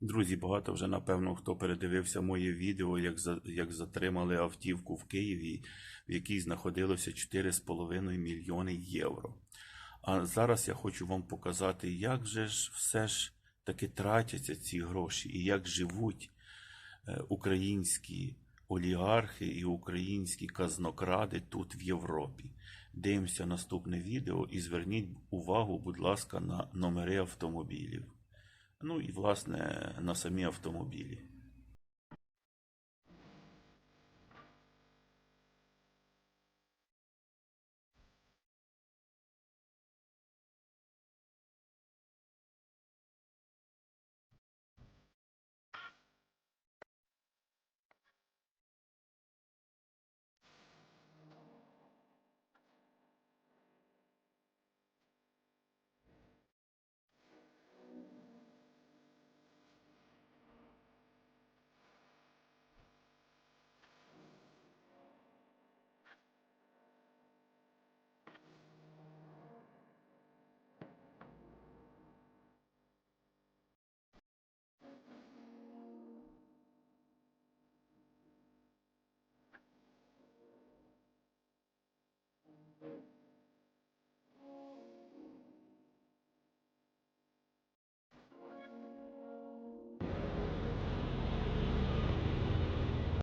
Друзі, багато вже напевно хто передивився моє відео, як, за, як затримали автівку в Києві, в якій знаходилося 4,5 мільйони євро. А зараз я хочу вам показати, як же ж все ж таки тратяться ці гроші і як живуть е, українські олігархи і українські казнокради тут в Європі. Дивимося наступне відео і зверніть увагу, будь ласка, на номери автомобілів. Ну і власне на самі автомобілі.